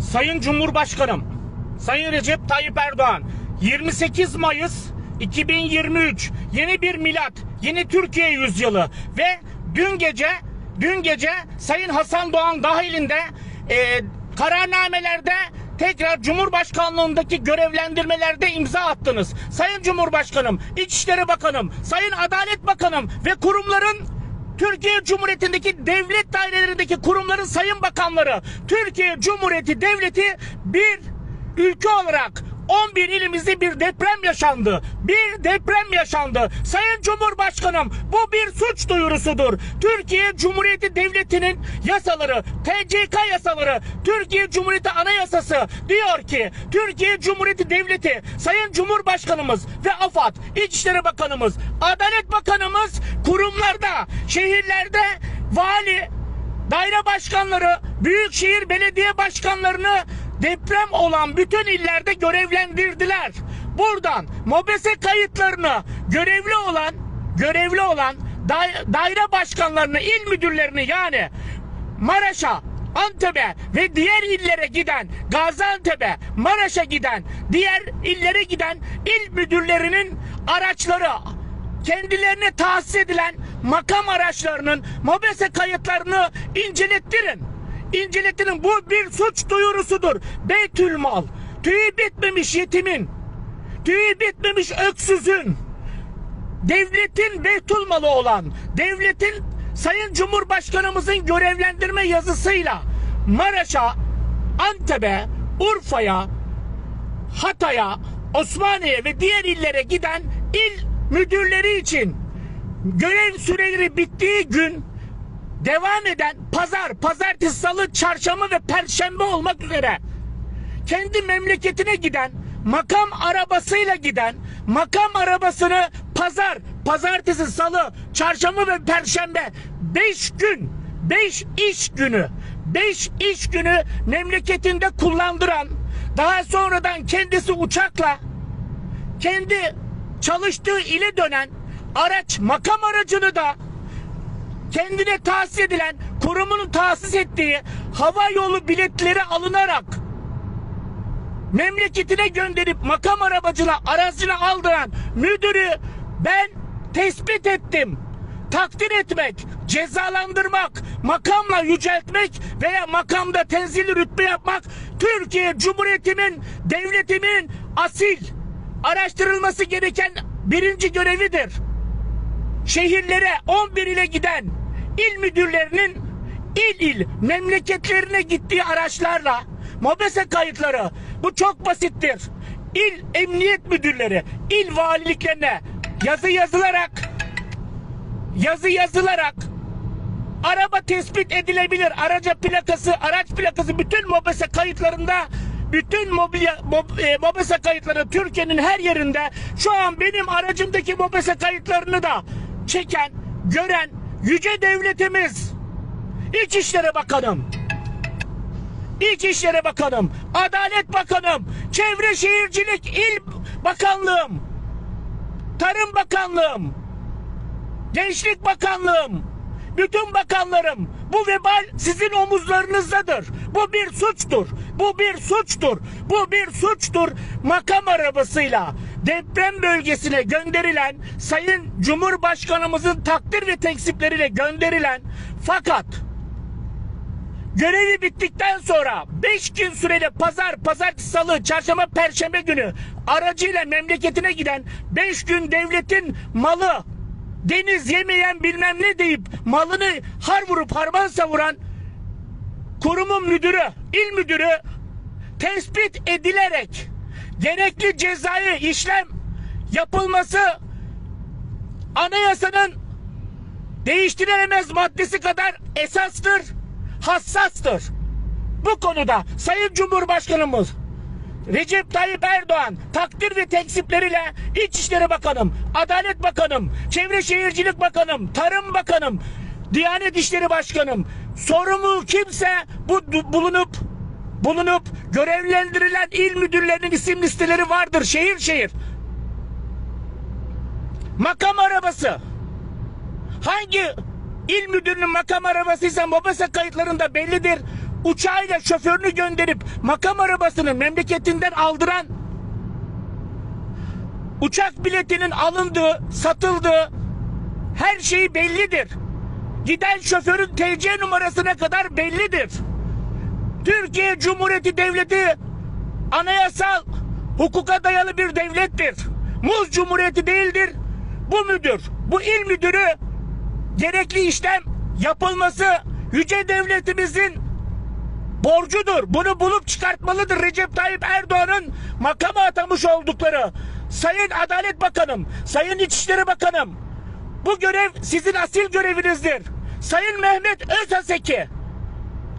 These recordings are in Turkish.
Sayın Cumhurbaşkanım, Sayın Recep Tayyip Erdoğan, 28 Mayıs 2023 yeni bir milat, yeni Türkiye yüzyılı ve dün gece dün gece Sayın Hasan Doğan dahilinde e, kararnamelerde tekrar Cumhurbaşkanlığındaki görevlendirmelerde imza attınız. Sayın Cumhurbaşkanım, İçişleri Bakanım, Sayın Adalet Bakanım ve kurumların Türkiye Cumhuriyeti'ndeki devlet dairelerindeki kurumların sayın bakanları. Türkiye Cumhuriyeti Devleti bir ülke olarak 11 ilimizde bir deprem yaşandı. Bir deprem yaşandı. Sayın Cumhurbaşkanım bu bir suç duyurusudur. Türkiye Cumhuriyeti Devleti'nin yasaları, TCK yasaları, Türkiye Cumhuriyeti Anayasası diyor ki Türkiye Cumhuriyeti Devleti, Sayın Cumhurbaşkanımız ve AFAD, İçişleri Bakanımız, Adalet Bakanımız kurumlarda, şehirlerde vali, daire başkanları, büyükşehir belediye başkanlarını deprem olan bütün illerde görevlendirdiler. Buradan MOBESE kayıtlarını görevli olan görevli olan dai- daire başkanlarını, il müdürlerini yani Maraş'a, Antep'e ve diğer illere giden, Gaziantep'e, Maraş'a giden, diğer illere giden il müdürlerinin araçları, kendilerine tahsis edilen makam araçlarının MOBESE kayıtlarını incelettirin. İncelettirin. Bu bir suç duyurusudur. Beytülmal. Tüyü bitmemiş yetimin. Tüyü bitmemiş öksüzün. Devletin beytülmalı olan, devletin Sayın Cumhurbaşkanımızın görevlendirme yazısıyla Maraş'a, Antep'e, Urfa'ya, Hatay'a, Osmaniye ve diğer illere giden il müdürleri için görev süreleri bittiği gün devam eden pazar, pazartesi, salı, çarşamba ve perşembe olmak üzere kendi memleketine giden makam arabasıyla giden makam arabasını pazar, pazartesi, salı, çarşamba ve perşembe 5 gün, 5 iş günü, 5 iş günü memleketinde kullandıran daha sonradan kendisi uçakla kendi çalıştığı ile dönen araç makam aracını da kendine tahsis edilen kurumunun tahsis ettiği hava yolu biletleri alınarak memleketine gönderip makam arabacına aracını aldıran müdürü ben tespit ettim. Takdir etmek, cezalandırmak, makamla yüceltmek veya makamda tenzili rütbe yapmak Türkiye Cumhuriyeti'nin, devletimin asil araştırılması gereken birinci görevidir şehirlere 11 ile giden il müdürlerinin il il memleketlerine gittiği araçlarla MOBESE kayıtları bu çok basittir. İl emniyet müdürleri il valiliklerine yazı yazılarak yazı yazılarak araba tespit edilebilir. Araca plakası, araç plakası bütün MOBESE kayıtlarında bütün mobilya, mob, e, MOBESE kayıtları Türkiye'nin her yerinde şu an benim aracımdaki MOBESE kayıtlarını da çeken, gören yüce devletimiz İçişleri Bakanım İçişleri Bakanım, Adalet Bakanım, Çevre Şehircilik İl Bakanlığım, Tarım Bakanlığım, Gençlik Bakanlığım, bütün bakanlarım bu vebal sizin omuzlarınızdadır. Bu bir suçtur. Bu bir suçtur. Bu bir suçtur. Makam arabasıyla deprem bölgesine gönderilen Sayın Cumhurbaşkanımızın takdir ve teksipleriyle gönderilen fakat Görevi bittikten sonra 5 gün süreli pazar, pazartesi, salı, çarşamba, perşembe günü aracıyla memleketine giden 5 gün devletin malı deniz yemeyen bilmem ne deyip malını har vurup harman savuran kurumun müdürü, il müdürü tespit edilerek gerekli cezai işlem yapılması anayasanın değiştirilemez maddesi kadar esastır, hassastır. Bu konuda Sayın Cumhurbaşkanımız Recep Tayyip Erdoğan takdir ve teksipleriyle İçişleri Bakanım, Adalet Bakanım, Çevre Şehircilik Bakanım, Tarım Bakanım, Diyanet İşleri Başkanım sorumlu kimse bu bulunup bulunup görevlendirilen il müdürlerinin isim listeleri vardır şehir şehir. Makam arabası hangi il müdürünün makam arabasıysa MOBESE kayıtlarında bellidir. uçağıyla şoförünü gönderip makam arabasını memleketinden aldıran uçak biletinin alındığı, satıldığı her şey bellidir. Giden şoförün TC numarasına kadar bellidir. Türkiye Cumhuriyeti Devleti anayasal hukuka dayalı bir devlettir. Muz Cumhuriyeti değildir. Bu müdür, bu il müdürü gerekli işlem yapılması yüce devletimizin borcudur. Bunu bulup çıkartmalıdır Recep Tayyip Erdoğan'ın makama atamış oldukları. Sayın Adalet Bakanım, Sayın İçişleri Bakanım, bu görev sizin asil görevinizdir. Sayın Mehmet Özaseki,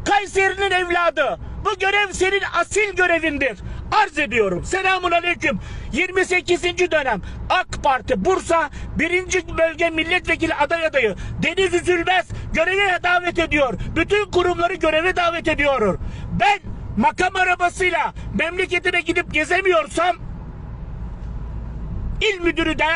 Kayseri'nin evladı. Bu görev senin asil görevindir. Arz ediyorum. Selamun aleyküm. 28. dönem AK Parti Bursa 1. Bölge Milletvekili aday adayı Deniz Üzülmez göreve davet ediyor. Bütün kurumları göreve davet ediyor. Ben makam arabasıyla memleketime gidip gezemiyorsam il müdürü de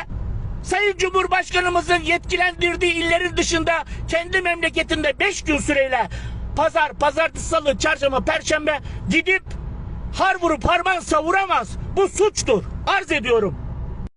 Sayın Cumhurbaşkanımızın yetkilendirdiği illerin dışında kendi memleketinde 5 gün süreyle pazar, pazartesi, salı, çarşamba, perşembe gidip har vurup harman savuramaz. Bu suçtur. Arz ediyorum.